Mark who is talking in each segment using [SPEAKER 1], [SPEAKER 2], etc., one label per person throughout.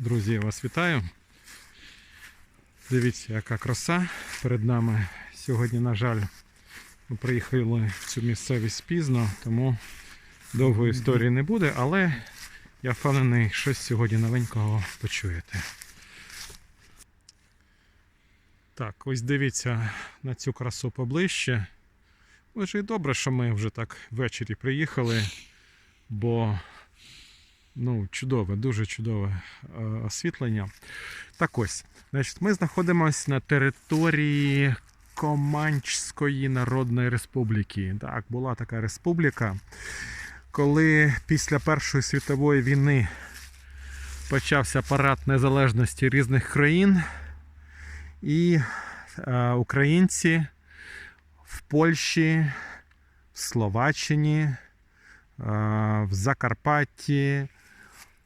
[SPEAKER 1] Друзі, я вас вітаю. Дивіться, яка краса перед нами. Сьогодні, на жаль, ми приїхали в цю місцевість пізно, тому довгої історії не буде, але я впевнений, щось сьогодні новенького почуєте. Так, ось дивіться на цю красу поближче. Лише й добре, що ми вже так ввечері приїхали, бо ну, чудове, дуже чудове е, освітлення. Так ось, значить, ми знаходимося на території Команчської Народної Республіки. Так, була така республіка, коли після Першої світової війни почався парад незалежності різних країн, і е, українці в Польщі, в Словаччині, е, в Закарпатті,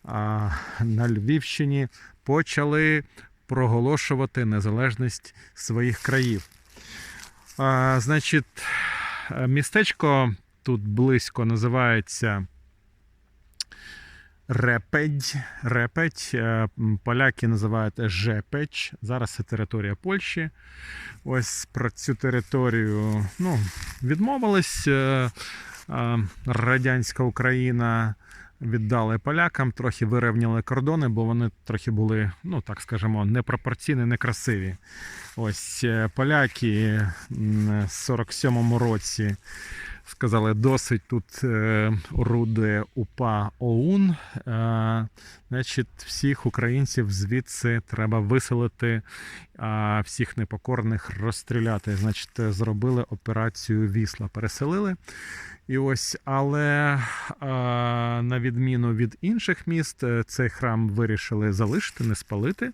[SPEAKER 1] на Львівщині почали проголошувати незалежність своїх країв. Значить, містечко тут близько називається Репедь. Репедь. Е, Поляки називають Жепеч. Зараз це територія Польщі. Ось про цю територію ну, відмовились. е, е, Радянська Україна віддали полякам, трохи вирівняли кордони, бо вони трохи були, ну так скажемо, непропорційні, некрасиві. Ось е, поляки в 47-му році сказали, досить тут е, УПА ОУН. Е, значить, всіх українців звідси треба виселити, а всіх непокорних розстріляти. Значить, е, зробили операцію Вісла, переселили. І ось, але на відміну від інших міст, е, цей храм вирішили залишити, не спалити.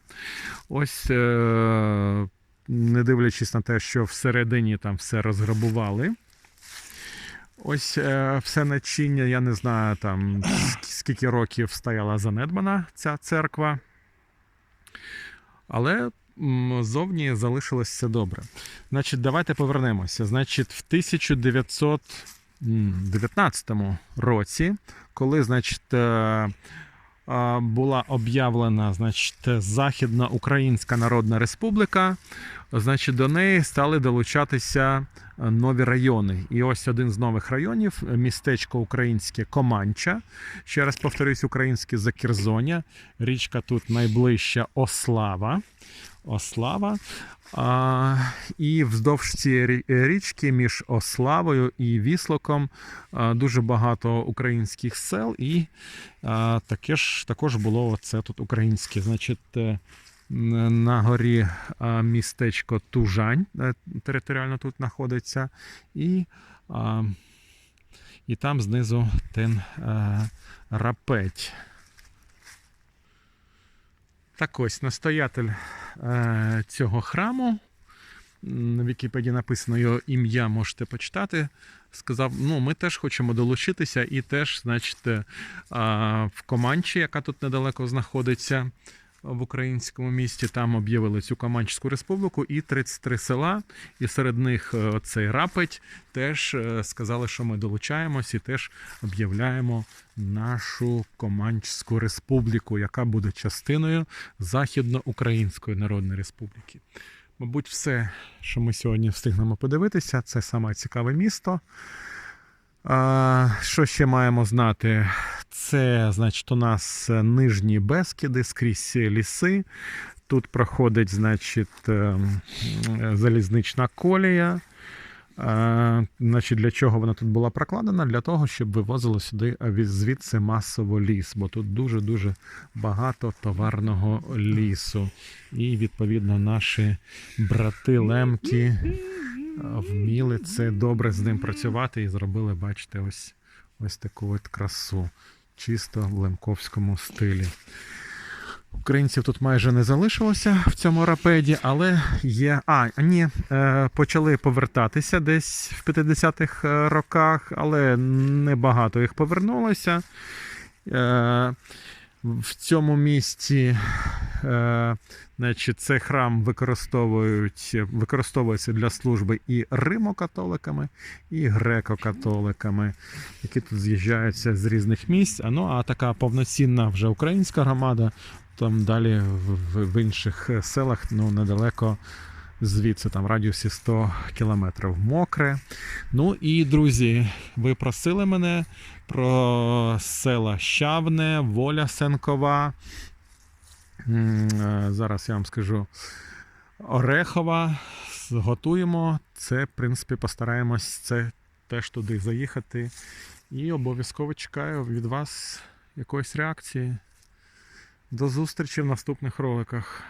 [SPEAKER 1] Ось, е, не дивлячись на те, що всередині там все розграбували. Ось е, все начиння, я не знаю там скільки років стояла занедбана ця церква. Але зовні залишилось все добре. Значить, давайте повернемося. Значить, в 1919 році, коли, значить, е, була об'явлена значить, Західна Українська Народна Республіка, значить, до неї стали долучатися е, нові райони. І ось один з нових районів містечко українське Команча. Ще раз повторюсь, українське Закірзоня. Річка тут найближча Ослава. Ослава. А, і вздовж цієї річки між Ославою і Віслоком а, дуже багато українських сел, і а, таке ж також було оце тут українське. Значить, е, на горі містечко Тужань е, територіально тут знаходиться, і, а, і там знизу тен а, Рапеть. Так ось настоятель е, цього храму. На Вікіпедії написано його ім'я, можете почитати. Сказав: ну, ми теж хочемо долучитися, і теж, значить, е, в Команчі, яка тут недалеко знаходиться в українському місті, там об'явили цю Команчську республіку, і 33 села, і серед них е, цей Рапить теж е, сказали, що ми долучаємось і теж об'являємо нашу Команчську республіку, яка буде частиною Західноукраїнської Народної Республіки. Мабуть, все, що ми сьогодні встигнемо подивитися, це саме цікаве місто. Що ще маємо знати? Це, значить, у нас е, нижні Бескіди, скрізь ліси. Тут проходить, значить, ем, е, залізнична колія. Е, Значить, для чого вона тут була прокладена? Для того, щоб вивозили сюди е, звідси масово ліс, бо тут дуже-дуже багато товарного лісу. І, відповідно, наші брати лемки е, вміли це добре з ним працювати і зробили, бачите, ось, ось таку от красу, чисто в лемковському стилі. Українців тут майже не залишилося в цьому рапеді, але є. А, ні, е, почали повертатися десь в 50-х е, роках, але небагато їх повернулося. Е, в цьому місті е, значить, цей храм використовують, використовується для служби і римокатоликами, і греко-католиками, які тут з'їжджаються з різних місць. А, ну, а така повноцінна вже українська громада там далі в, в- інших е, селах, ну недалеко звідси, там радіусі 100 кілометрів. Мокре. Ну і друзі, ви просили мене про села Щавне, Воля Сенкова. Е, Зараз я вам скажу. Орехова. Готуємо. Це, в принципі, постараємось це теж туди заїхати. І обов'язково чекаю від вас якоїсь реакції. До зустрічі в наступних роликах.